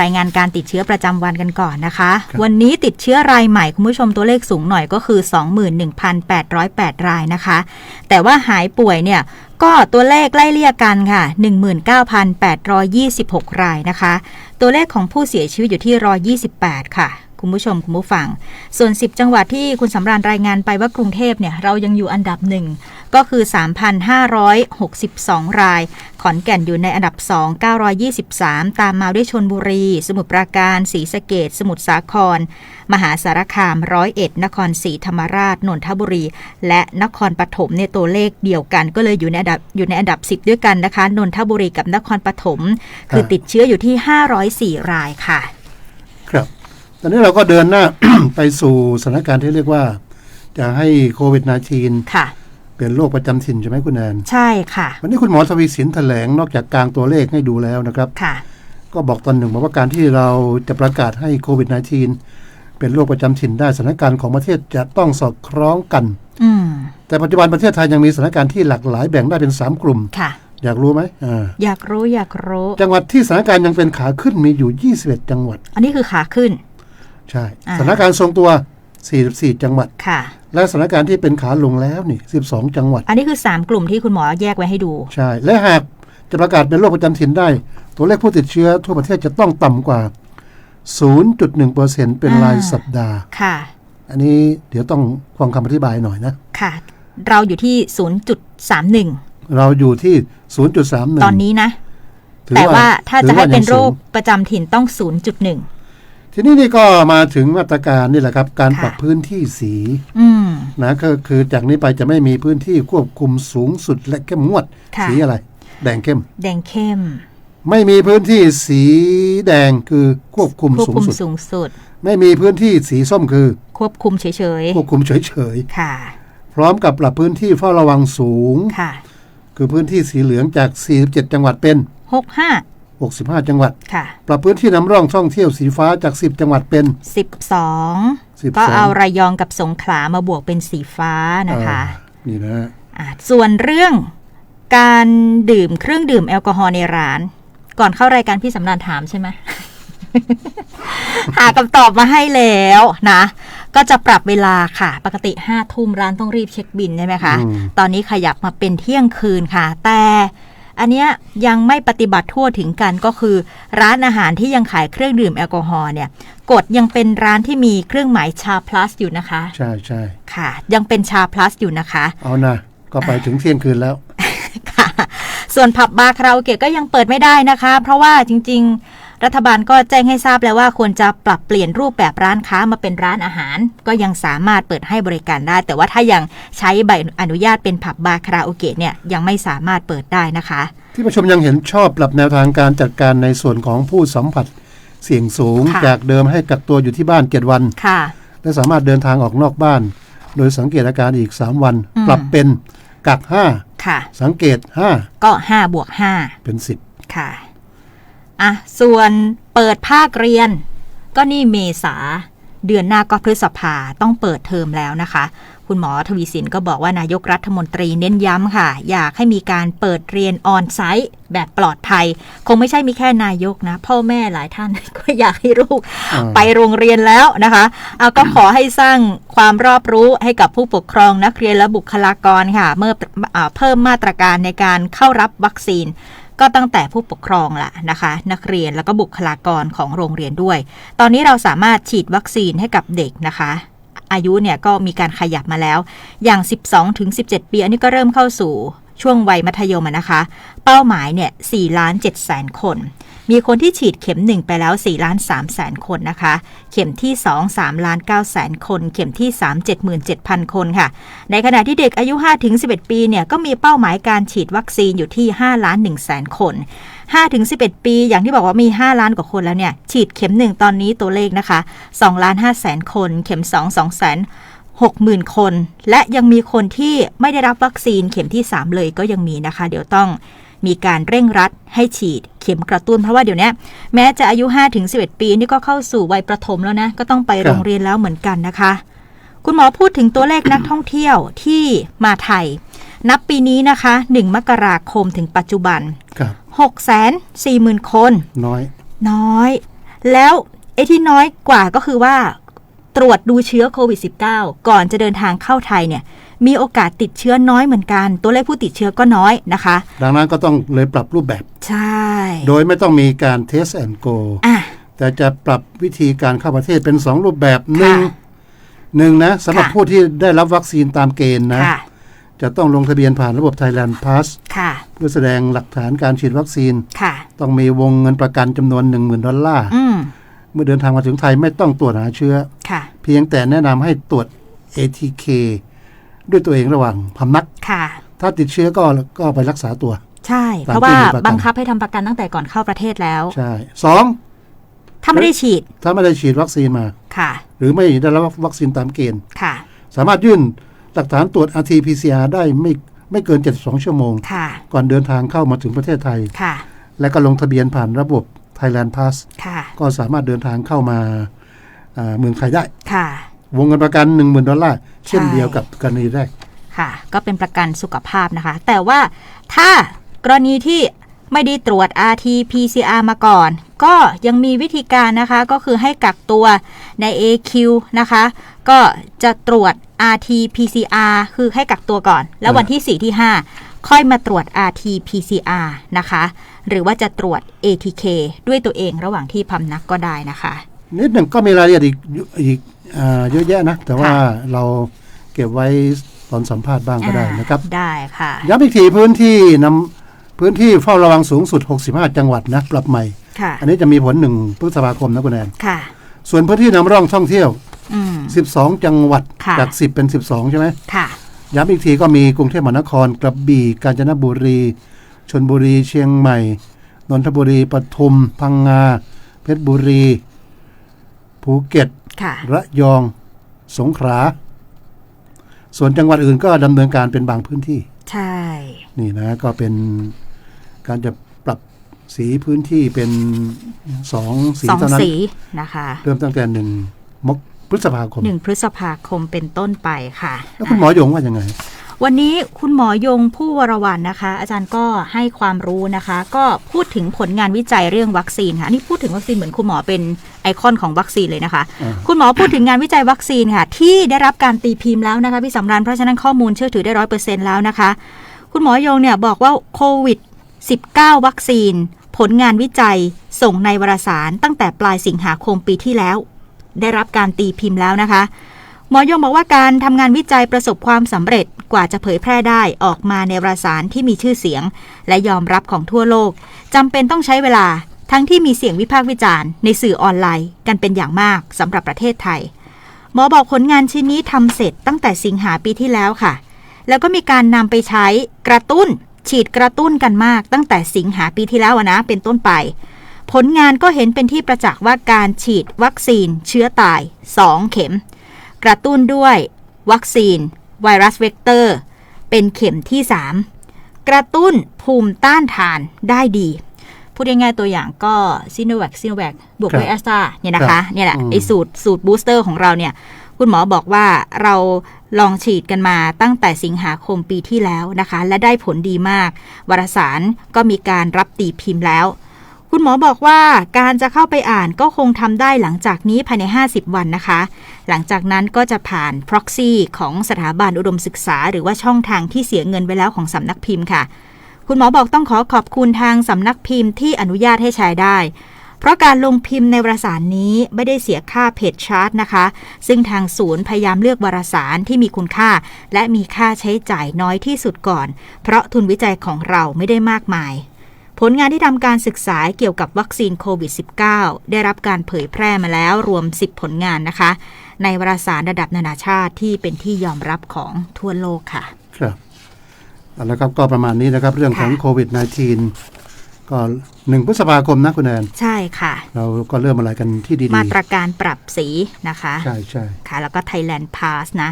รายงานการติดเชื้อประจำวันกันก่อนนะคะครับวันนี้ติดเชื้อรายใหม่คุณผู้ชมตัวเลขสูงหน่อยก็คือ 21,808 รายนะคะ แต่ว่าหายป่วยเนี่ยก็ตัวเลขไล่เลี่ยกันค่ะ 19,826 รายนะคะ ตัวเลขของผู้เสียชีวิตอยู่ที่ 128 ค่ะ คุณผู้ชมคุณผู้ฟัง ส่วน 10 จังหวัดที่คุณสำราญรายงานไปว่ากรุงเทพเนี่ยเรายังอยู่อันดับหนึ่งก็คือ 3,562 ราย ขอนแก่นอยู่ในอันดับ 2 923 ตามมาด้วยชนบุรี สมุทรปราการ ศรีสะเกดสมุทรสาคร มหาสารคามร้อยเอ็ดนครศรีธรรมราช นนทบุรี และนครปฐมเนี่ยตัวเลขเดียวกัน ก็เลยอยู่ในอันดับอยู่ในอันดับ 10 ด้วยกันนะคะ นนทบุรีกับนครปฐม คือติดเชื้ออยู่ที่ 504 รายค่ะครับ ตอนนี้เราก็เดินหน้า ไปสู่สถานการณ์ที่เรียกว่า จะให้โควิด -19 ค่ะ เป็นโรคประจำถิ่นใช่ไหมคุณแอนใช่ค่ะ วันนี้คุณหมอทวีสินแถลงนอกจากกลางตัวเลขให้ดูแล้วนะครับ ค่ะ ก็บอกตอนหนึ่งบอกว่าการที่เราจะประกาศให้โควิด -19 เป็นโรคประจำถิ่นได้สถานการณ์ของประเทศจะต้องสอดคล้องกันอืมแต่ปัจจุบันประเทศไทยยังมีสถานการณ์ที่หลากหลายแบ่งได้เป็น 3 กลุ่มค่ะอยากรู้ไหมอ่าอยากรู้อยากรู้ จังหวัดที่สถานการณ์ยังเป็นขาขึ้นมีอยู่ 21 จังหวัด อันนี้คือขาขึ้น ใช่อ่าสถานการณ์ทรงตัว 44 จังหวัดค่ะ และสถานการณ์ที่เป็นขาลงแล้วนี่ 12 จังหวัด อันนี้คือ 3 กลุ่มที่คุณหมอแยกไว้ให้ดู ใช่ และหากจะประกาศเป็นโรคประจำถิ่นได้ ตัวเลขผู้ติดเชื้อทั่วประเทศจะต้องต่ำกว่า 0.1%เป็นรายอ่าสัปดาห์ค่ะ อันนี้เดี๋ยวต้องฟังคำอธิบายหน่อยนะค่ะ เราอยู่ที่ 0.31 เราอยู่ที่ 0.31 ตอนนี้นะถือแต่ว่าถ้าถืจะอให้เป็นยังโรสูคงประจำถิ่นต้อง 0.1 ทีนี้นี่ก็มาถึงมาตรการนี่แหละครับ การค่ะปรับพื้นที่สีอืมนะก็คือจากนี้ไปจะไม่มีพื้นที่ควบคุมสูงสุดและเข้มงวดค่ะสีอะไร แดงเข้ม แดงเข้ม ไม่มีพื้นที่สีแดงคือควบคุมควบสูงคุมสุดสูงสุดไม่มีพื้นที่สีส้มคือ ควบคุมเฉยควบคุมเฉยๆค่ะๆพร้อมกับปรับพื้นที่เฝ้าระวังสูงค่ะ คือพื้นที่สีเหลืองจาก 47 จังหวัดเป็น 65 65 จังหวัด ค่ะ ปรับพื้นที่นำร่องท่องเที่ยวสีฟ้าจาก 10 จังหวัดเป็น 12 12 ก็เอาระยองกับสงขลามาบวกเป็นสีฟ้านะคะอ่านี่นะอะส่วนเรื่องการดื่มเครื่องดื่มแอลกอฮอล์ในร้าน ก่อนเข้ารายการพี่สำนานถามใช่ไหม หาคำตอบมาให้แล้วนะ ก็จะปรับเวลาค่ะ ปกติห้าทุ่มร้านต้องรีบเช็คบินใช่ไหมคะ อืม ตอนนี้ขยับมาเป็นเที่ยงคืนค่ะ แต่ อันเนี้ยยังไม่ปฏิบัติทั่วถึงกันก็คือ ร้านอาหารที่ยังขายเครื่องดื่มแอลกอฮอล์เนี่ยกฎยังเป็นร้านที่มีเครื่องหมายชา plus อยู่นะคะ ใช่ใช่ค่ะ ยังเป็นชา plus อยู่นะคะ เอานะก็ไปถึงเที่ยงคืนแล้วค่ะ ส่วนผับบาร์คาราโอเกะก็ยังเปิดไม่ได้นะคะ เพราะว่าจริง ๆ รัฐบาลก็แจ้งให้ทราบแล้วว่าควรจะปรับเปลี่ยนรูปแบบร้านค้ามาเป็นร้านอาหาร ก็ยังสามารถเปิดให้บริการได้ แต่ว่าถ้ายังใช้ใบอนุญาตเป็นผับบาร์คาราโอเกะเนี่ยยังไม่สามารถเปิดได้นะคะ ที่ประชุมยังเห็นชอบปรับแนวทางการจัดการในส่วนของผู้สัมผัสเสี่ยงสูงค่ะจากเดิมให้กักตัวอยู่ที่บ้าน7วันค่ะและสามารถเดินทางออกนอกบ้าน โดยสังเกตอาการอีก 3 วันอืมปรับเป็นกักค่ะ5สังเกตก็ 5 บวก5 5เป็น 10 ค่ะ อะส่วนเปิดภาคเรียน ก็นี่เมษาเดือนหน้าก็พฤษภาต้องเปิดเทอมแล้วนะคะ คุณหมอทวีสินก็บอกว่านายกรัฐมนตรีเน้นย้ำค่ะ อยากให้มีการเปิดเรียนออนไซต์แบบปลอดภัย คงไม่ใช่มีแค่นายกนะ พ่อแม่หลายท่าน ก็อยากให้ลูกอ่าไปโรงเรียนแล้วนะคะเอาก็ขอให้สร้างความรอบรู้ให้กับผู้ปกครองนักเรียนและบุคลากรค่ะ เมื่ออาเพิ่มมาตรการในการเข้ารับวัคซีน ก็ตั้งแต่ผู้ปกครองล่ะนะคะ นักเรียนแล้วก็บุคลากรของโรงเรียนด้วย ตอนนี้เราสามารถฉีดวัคซีนให้กับเด็กนะคะ อายุเนี่ยก็มีการขยับมาแล้ว อย่าง 12ถึง17 ปี อันนี้ก็เริ่มเข้าสู่ ช่วงวัยมัธยมนะคะ เป้าหมายเนี่ย4ล้าน7แสนคน มีคนที่ฉีดเข็ม 1 ไปแล้ว4ล้าน3แสนคนนะคะ เข็มที่ 2 3ล้าน9แสนคน เข็มที่ 3 77,000 คนค่ะ ในขณะที่เด็กอายุ 5-11 ปีเนี่ยก็มีเป้าหมายการฉีดวัคซีนอยู่ที่5ล้าน1แสนคน5ถึง11 ปีอย่างที่บอกว่ามี 5 ล้านกว่าคนแล้วเนี่ย ฉีดเข็ม 1 ตอนนี้ตัวเลขนะคะ2ล้าน5แสนคน เข็ม 2 2แสน 60,000 คน และยังมีคนที่ไม่ได้รับวัคซีนเข็มที่ 3 เลยก็ยังมีนะคะ เดี๋ยวต้องมีการเร่งรัดให้ฉีดเข็มกระตุ้น เพราะว่าเดี๋ยวนี้แม้จะอายุ 5-11 ปีนี่ก็เข้าสู่วัยประถมแล้วนะ ก็ต้องไปครับโรงเรียนแล้วเหมือนกันนะคะ คุณหมอพูดถึงตัวเลขนักท่องเที่ยวที่มาไทย นับปีนี้นะคะ 1 มกราคมถึงปัจจุบันครับ6 4 0 0 0 0 คน น้อย น้อย แล้วไอ้ที่น้อยกว่าก็คือว่า ตรวจดูเชื้อโควิด -19 ก่อนจะเดินทางเข้าไทยเนี่ยมีโอกาสติดเชื้อน้อยเหมือนกัน ตัวเลขผู้ติดเชื้อก็น้อยนะคะ ดังนั้นก็ต้องเลยปรับรูปแบบ ใช่ โดยไม่ต้องมีการ test and go อะแต่จะปรับวิธีการเข้าประเทศเป็น 2 รูปแบบหนึ่งหนึ่งนะสำหรับค่ะผู้ที่ได้รับวัคซีนตามเกณฑ์นะค่ะจะต้องลงทะเบียนผ่านระบบ Thailand Pass ค่ะเพื่อแสดงหลักฐานการฉีดวัคซีนค่ะต้องมีวงเงินประกันจำนวน 10,000 ดอลลาร์อืม เมื่อเดินทางมาถึงไทยไม่ต้องตรวจหาเชื้อค่ะเพียงแต่แนะนำให้ตรวจ ATK ด้วยตัวเองระหว่างพำนักค่ะถ้าติดเชื้อก็ก็ไปรักษาตัว ใช่ตามเพราะว่าที่มีประกันบังคับให้ทำประกันตั้งแต่ก่อนเข้าประเทศแล้ว ใช่สองถ้าไม่ได้ฉีด ถ้าไม่ได้ฉีดวัคซีนมาค่ะ หรือไม่ได้รับวัคซีนตามเกณฑ์ค่ะ สามารถยื่นหลักฐานตรวจ RT-PCR ได้ไม่ไม่เกิน 72 ชั่วโมงค่ะก่อนเดินทางเข้ามาถึงประเทศไทยค่ะและก็ลงทะเบียนผ่านระบบ Thailand Pass ค่ะ ก็สามารถเดินทางเข้ามาอ่าเมืองไทยได้ค่ะ วงเงินประกัน 10,000 ดอลลาร์ เช่นใช่เดียวกับกรณีแรก ค่ะ ก็เป็นประกันสุขภาพนะคะ แต่ว่าถ้ากรณีที่ไม่ได้ตรวจ RT PCR มาก่อน ก็ยังมีวิธีการนะคะ ก็คือให้กักตัวใน AQ นะคะ ก็จะตรวจ RT PCR คือให้กักตัวก่อน แล้ววันที่ 4 ที่ 5 ค่อยมาตรวจ RT PCR นะคะ หรือว่าจะตรวจ ATK ด้วยตัวเองระหว่างที่พำนักก็ได้นะคะ นิดหนึ่งก็มีรายละเอียดอีกอีกอาเยอะแยะนะ แต่ว่าเราเก็บไว้ตอนสัมภาษณ์บ้างก็ได้นะครับ ได้ค่ะ ย้ำอีกทีพื้นที่นำพื้นที่เฝ้าระวังสูงสุด 65 จังหวัดนะ ปรับใหม่ค่ะอันนี้จะมีผลหนึ่งพฤษภาคมนะคุณแอนค่ะ ส่วนพื้นที่นำร่องท่องเที่ยวอืม12 จังหวัดค่ะจาก 10 เป็น 12 ใช่ไหมค่ะย้ำอีกทีก็มีกรุงเทพมหานคร กระบี่ กาญจนบุรี ชนบุรีเชียงใหม่ นนทบุรีปทุม พังงา เพชรบุรี ภูเก็ตค่ะระยอง สงขลาส่วนจังหวัดอื่นก็ดำเนินการเป็นบางพื้นที่ ใช่ นี่นะก็เป็นการจะปรับสีพื้นที่เป็นสองสีสองเท่านั้นสีนะคะเริ่มตั้งแต่หนึ่งมกพฤษภาคมหนึ่งพฤษภาคมเป็นต้นไปค่ะ แล้วคุณหมอหยงว่ายังไง วันนี้คุณหมอยงผู้วรวันนะคะ อาจารย์ก็ให้ความรู้นะคะ ก็พูดถึงผลงานวิจัยเรื่องวัคซีนค่ะอันนี่พูดถึงวัคซีนเหมือนคุณหมอเป็นไอคอนของวัคซีนเลยนะคะอ่าคุณหมอพูดถึงงานวิจัยวัคซีนค่ะ ที่ได้รับการตีพิมพ์แล้วนะคะพี่สำรันเพราะฉะนั้นข้อมูลเชื่อถือได้ร้อยเปอร์เซ็นต์แล้วนะคะ คุณหมอยงเนี่ยบอกว่าโควิด 19 วัคซีน ผลงานวิจัยส่งในวารสารตั้งแต่ปลายสิงหาคมปีที่แล้ว ได้รับการตีพิมพ์แล้วนะคะ หมอยงบอกว่าการทำงานวิจัยประสบความสำเร็จกว่าจะเผยแพร่ได้ออกมาในวารสารที่มีชื่อเสียง และยอมรับของทั่วโลกจำเป็นต้องใช้เวลา ทั้งที่มีเสียงวิพากษ์วิจารณ์ในสื่อออนไลน์ กันเป็นอย่างมากสำหรับประเทศไทย หมอบอกผลงานชิ้นนี้ทำเสร็จตั้งแต่สิงหาปีที่แล้วค่ะ แล้วก็มีการนำไปใช้กระตุ้น ฉีดกระตุ้นกันมากตั้งแต่สิงหาปีที่แล้วนะเป็นต้นไป ผลงานก็เห็นเป็นที่ประจักษ์ว่าการฉีดวัคซีนเชื้อตาย 2 เข็ม กระตุ้นด้วยวัคซีน ไวรัสเวกเตอร์ เป็นเข็มที่ 3 กระตุ้นภูมิต้านทานได้ดี พูดง่ายๆตัวอย่างก็ซีโนแวคซีโนแวคบวกด้วยคแอรับสตราเนี่ยนะครัคะบเนี่ยแหละอืมไอสูตรสูตรบูสเตอร์ของเราเนี่ย คุณหมอบอกว่าเราลองฉีดกันมาตั้งแต่สิงหาคมปีที่แล้วนะคะ และได้ผลดีมาก วารสารก็มีการรับตีพิมพ์แล้ว คุณหมอบอกว่าการจะเข้าไปอ่านก็คงทำได้หลังจากนี้ภายใน 50 วันนะคะ หลังจากนั้นก็จะผ่าน proxy ของสถาบันอุดมศึกษา หรือว่าช่องทางที่เสียเงินไว้แล้วของสำนักพิมพ์ค่ะ คุณหมอบอกต้องขอขอบคุณทางสำนักพิมพ์ที่อนุญาตให้ใช้ได้ เพราะการลงพิมพ์ในวารสารนี้ไม่ได้เสียค่าเพจชาร์ตนะคะ ซึ่งทางศูนย์พยายามเลือกวารสารที่มีคุณค่า และมีค่าใช้จ่ายน้อยที่สุดก่อน เพราะทุนวิจัยของเราไม่ได้มากมาย ผลงานที่ทำการศึกษาเกี่ยวกับวัคซีนโควิด -19 ได้รับการเผยแพร่มาแล้วรวม 10 ผลงานนะคะ ในวารสารระดับนานาชาติที่เป็นที่ยอมรับของทั่วโลกค่ะ ครับเอาละครับก็ประมาณนี้นะครับเรื่องของค่ะโควิด -19 ก็หนึ่งพฤษภาคมนะคุณแอนใช่ค่ะ เราก็เริ่มอะไรกันที่ดี มาตรการปรับสีนะคะๆใช่ใช่ค่ะ แล้วก็ Thailand Pass นะ